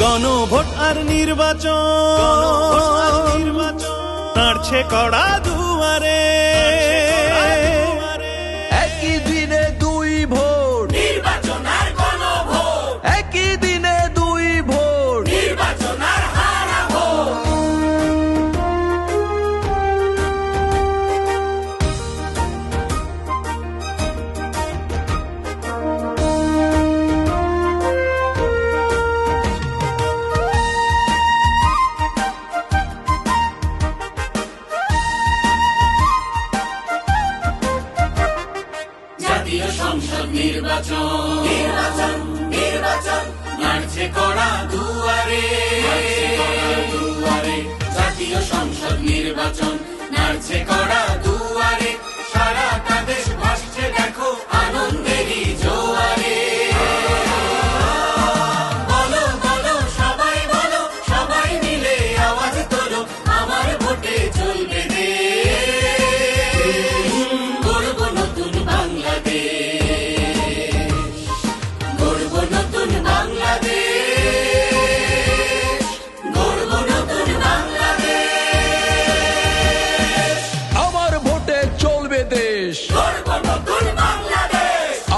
গণভোট আর নির্বাচন। তাড়ছে কড়া দুয়ারে। নির্বাচন নির্বাচন নির্বাচন মারছে কড়া দুয়ারে। দুয়ারে। জাতীয় সংসদ নির্বাচন নাড়ছে কড়া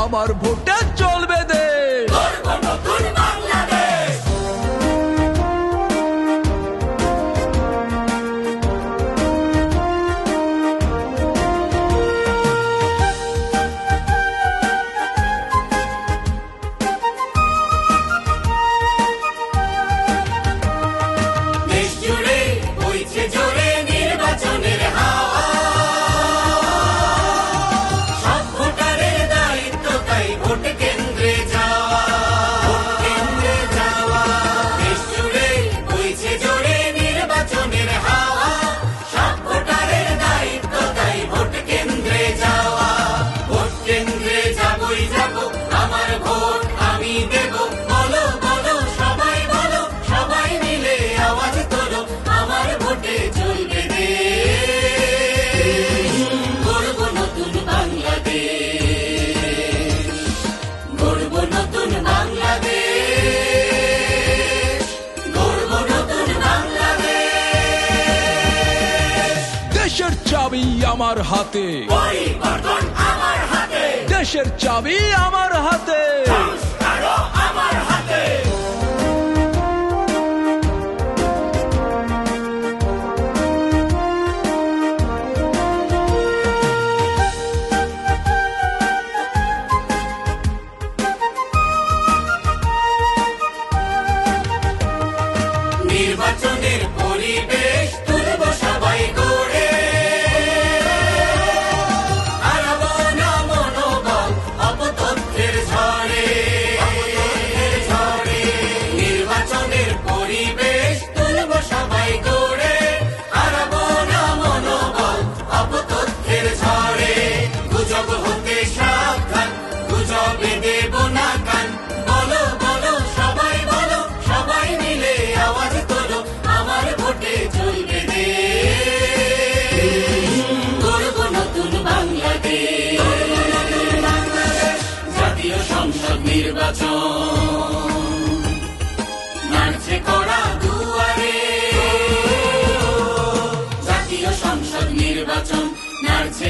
আমার ভোটটা চলবে দে দেশের চাবি আমার হাতে। দেশের চাবি আমার হাতে। নির্বাচনের নির্বাচন। নাড়ছে করা দুয়ারে। জাতীয় সংসদ নির্বাচন নাড়ছে